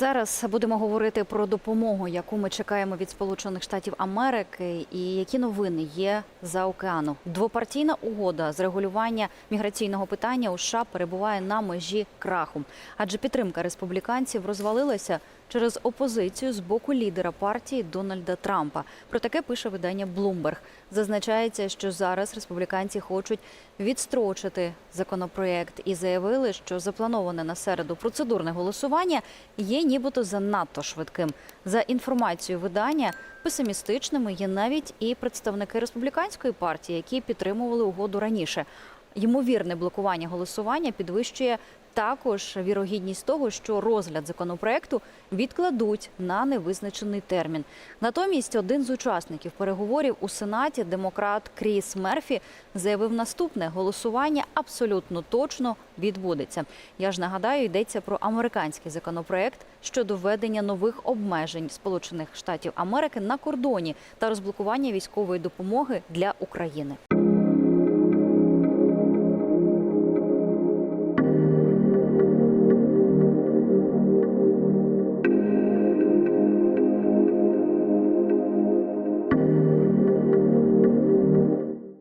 Зараз будемо говорити про допомогу, яку ми чекаємо від Сполучених Штатів Америки, і які новини є за океану. Двопартійна угода з регулювання міграційного питання у США перебуває на межі краху, адже підтримка республіканців розвалилася через опозицію з боку лідера партії Дональда Трампа. Про таке пише видання Bloomberg. Зазначається, що зараз республіканці хочуть відстрочити законопроєкт і заявили, що заплановане на середу процедурне голосування є нібито занадто швидким. За інформацією видання, песимістичними є навіть і представники республіканської партії, які підтримували угоду раніше. Ймовірне блокування голосування підвищує також вірогідність того, що розгляд законопроекту відкладуть на невизначений термін. Натомість один з учасників переговорів у сенаті, демократ Кріс Мерфі, заявив наступне: голосування абсолютно точно відбудеться. Я ж нагадаю, йдеться про американський законопроект щодо введення нових обмежень Сполучених Штатів Америки на кордоні та розблокування військової допомоги для України.